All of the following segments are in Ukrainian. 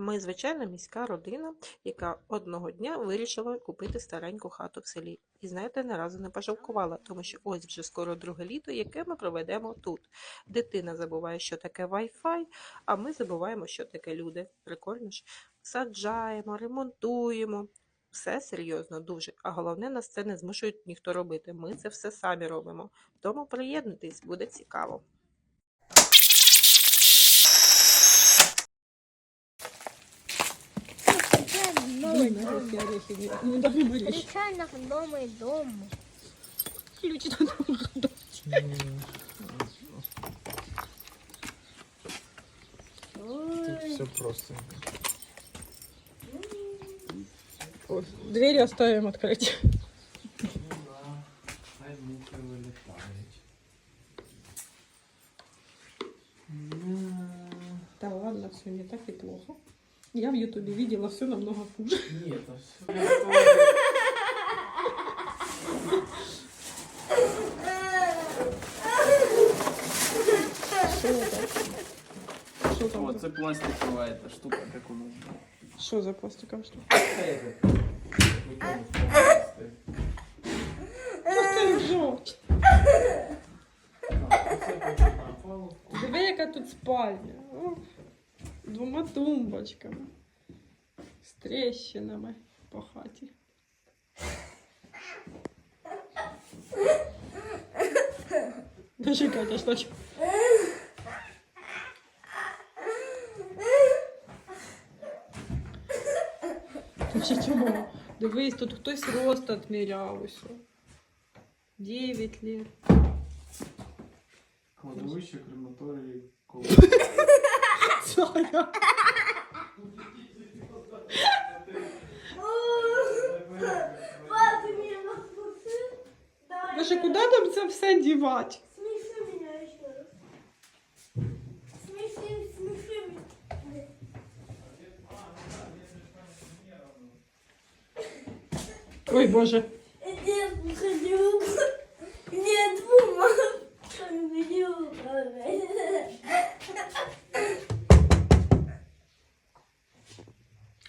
Ми звичайна міська родина, яка одного дня вирішила купити стареньку хату в селі. І знаєте, не разу не пожалкувала, тому що ось вже скоро друге літо, яке ми проведемо тут. Дитина забуває, що таке Wi-Fi, а ми забуваємо, що таке люди. Прикольно ж. Саджаємо, ремонтуємо. Все серйозно, дуже. А головне, нас це не змушують ніхто робити. Ми це все самі робимо. Тому приєднуйтесь, буде цікаво. горки орехи. Мы должны были. Причай дом и дом. Ключи на дом Тут все просто. Двери оставим открыть. Да ладно, все не так и плохо. Я в Ютубе видела все намного хуже. Нет, а все. Вот, это пластиковая эта штука, как у нас. Что за пластиковая штука? Диви, яка тут спальня О, Двома тумбочками. З тріщинами по хаті. Даже Катя, що? ч- Та ще чого? Дивись, тут хтось рост відміряв усе. 9 лет. Кладовище, крематорій, коло. Зоя. Боже, куди там це все дівати? Сміши мене ще раз. Сміши, сміши мене. Ой, Боже. Нет, Нет, мама.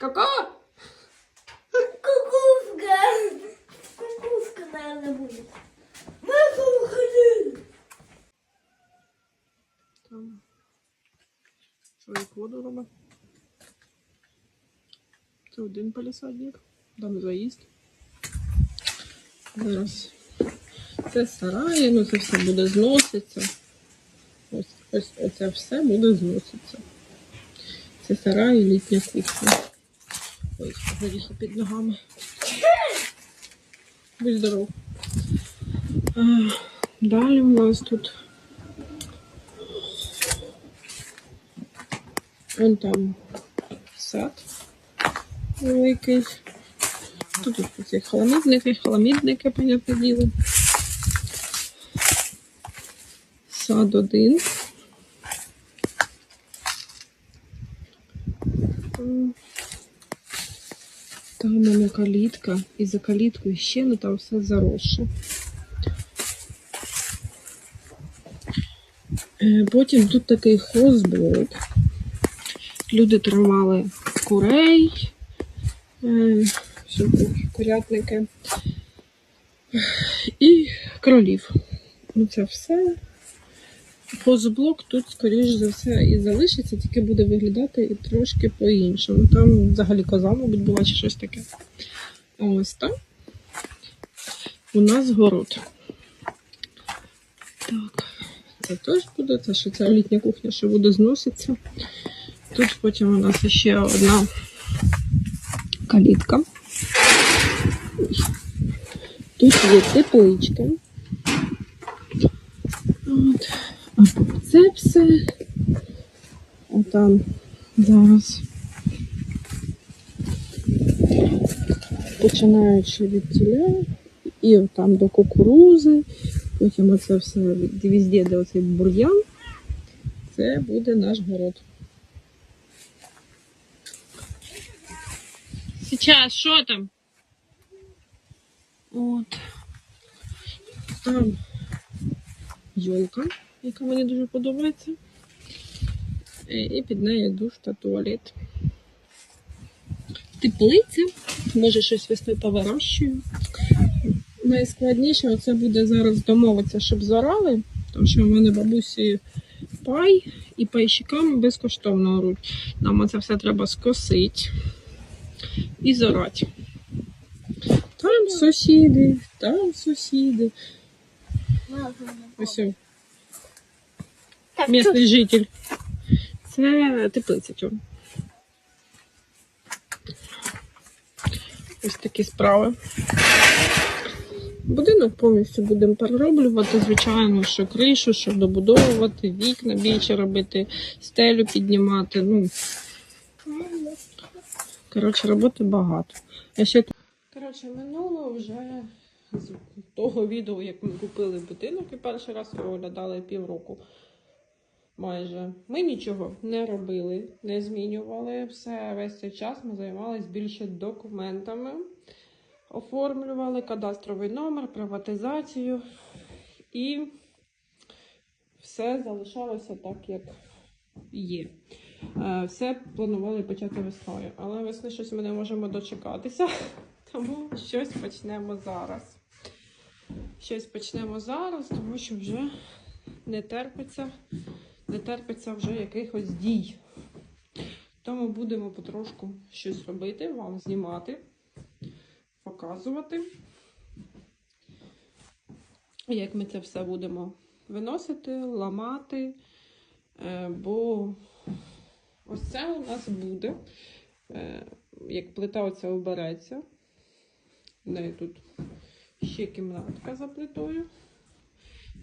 Какая? Кукушка. Кукушка, наверное, будет. Мама, уходи. Там. Чоловік воду робить. Це один палісадник. Там заїзд. Зараз. Це сараї, ну це все буде зноситися. Ось, ось оце все буде зноситися. Це сараї, літня кухня. Ой, горіхи під ногами. Будь здоров. А, далі у нас тут Вон там сад великий. Тут ось ці халамідники, халамідники, понятне діло. Сад один. Там у мене калітка, і за каліткою ще ну там все заросше. Е, Потім тут такий хозблок. Люди тримали курей, е, курятники і кролів. Ну це все. Хозблок тут, скоріш за все, і залишиться, тільки буде виглядати і трошки по-іншому. Там взагалі коза, мабуть, була чи щось таке. Ось так. У нас город. Так, це теж буде, це що ця літня кухня, що буде зноситися. Тут потім у нас ще одна калітка. Тут є тепличка. От. А це все. А там зараз. Починаючи від тіля і там до кукурузи, потім оце все везде, де оцей бур'ян, це буде наш город. Сейчас, що там? От. Там йолка, яка мені дуже подобається. Е, І під нею душ та туалет. теплиця, може щось весною повирощую. Найскладніше це буде зараз домовитися, щоб зорали, тому що в мене бабусі пай і пайщикам безкоштовно оруть. Нам це все треба скосити і зорати. Там сусіди, там сусіди. Ось місний житель. Це теплиця цього. Ось такі справи. Будинок повністю будемо перероблювати, звичайно, що кришу, що добудовувати, вікна більше робити, стелю піднімати. Ну, коротше, роботи багато. А ще Коротше, минуло вже з того відео, як ми купили будинок і перший раз його оглядали півроку. Майже ми нічого не робили, не змінювали. Все весь цей час ми займалися більше документами, оформлювали кадастровий номер, приватизацію і все залишалося так, як є. Е, Все планували почати весною, але весни щось ми не можемо дочекатися, тому щось почнемо зараз. Щось почнемо зараз, тому що вже не терпиться, не терпиться вже якихось дій. Тому будемо потрошку щось робити, вам знімати, показувати, як ми це все будемо виносити, ламати. Е, Бо ось це у нас буде, е, як плита оця обереться. В неї тут ще кімнатка за плитою.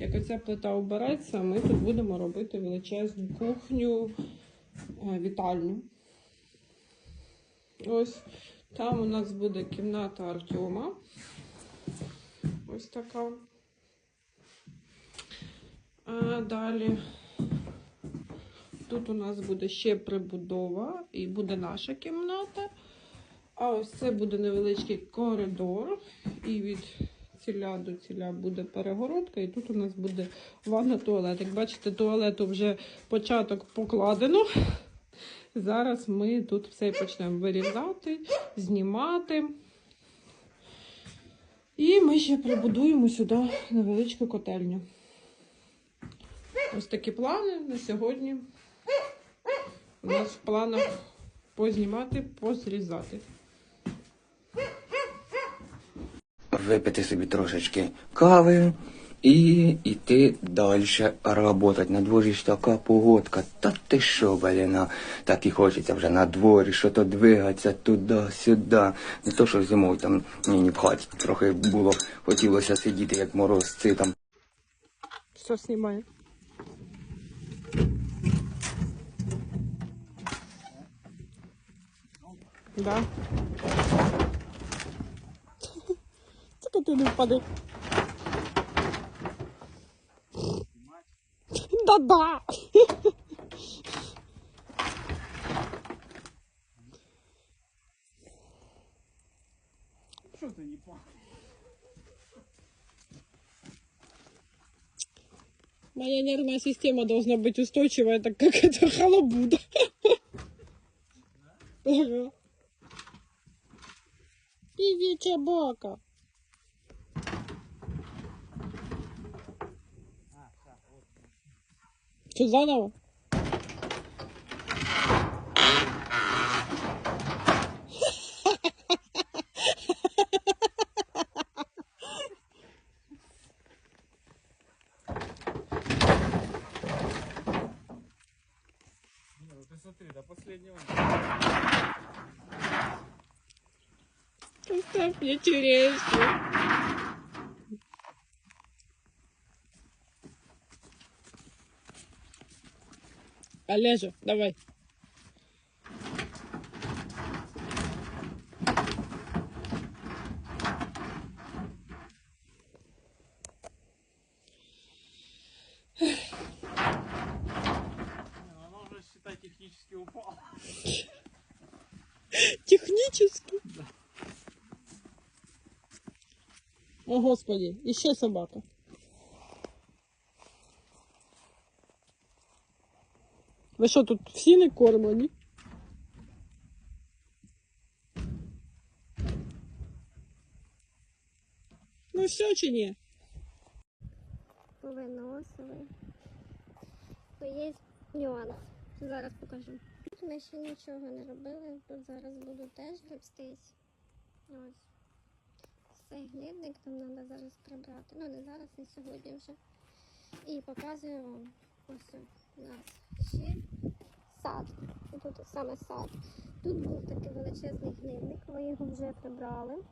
Як оця плита обереться, ми тут будемо робити величезну кухню, е, вітальню. Ось там у нас буде кімната Артема. Ось така. А далі тут у нас буде ще прибудова і буде наша кімната. А ось це буде невеличкий коридор. І від ціля до ціля буде перегородка. І тут у нас буде ванна туалет. Як бачите, туалету вже початок покладено. Зараз ми тут все почнемо вирізати, знімати. І ми ще прибудуємо сюди невеличку котельню. Ось такі плани на сьогодні. У нас в планах познімати, позрізати. Випити собі трошечки кави і йти далі работать. На дворі ж така погодка. Та ти що, бліна, так і хочеться вже на дворі, що то двигатися туди-сюди. Не то, що зимою там ні, в хаті трохи було, хотілося сидіти, як морозці там. Все знімає. Да. Ти не впади. Да-да. Що ти не? Моя нервная система должна быть устойчивая, так как это халабуда. Ага. Певичья бока. Что, заново? Смотри, до последнего. Поставь мне черешню. Олежа, давай. Оно уже, считай, технически упало. Технически. О, Господи, еще собака. Ви що, тут всі не кормлені? Ну все чи ні? Повиносили. То є нюанс. Зараз покажу. Ми ще нічого не робили, Тут зараз буду теж гребстись. Ось. Цей глідник нам треба зараз прибрати. Ну не зараз, не сьогодні вже. І показую вам ось у нас ще сад. І тут саме сад. Тут був такий величезний гнильник, ми його вже прибрали.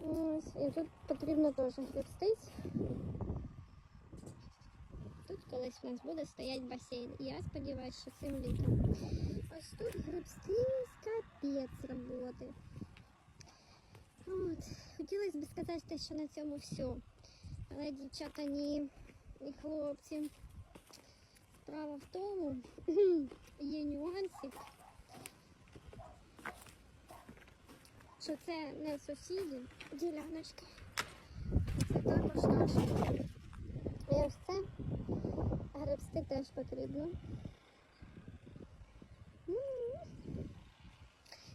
Ось, і тут потрібно теж гребстись. Тут колись у нас буде стояти басейн. І я сподіваюся, що цим літом. Ось тут гребстись, капець роботи. От. Хотілося б сказати, що на цьому все. Але дівчата ні, і хлопці. Справа в тому, є нюансик, що це не сусіді, діляночка. Це також наша. І ось це гребсти теж потрібно.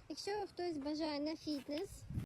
Якщо хтось бажає на фітнес,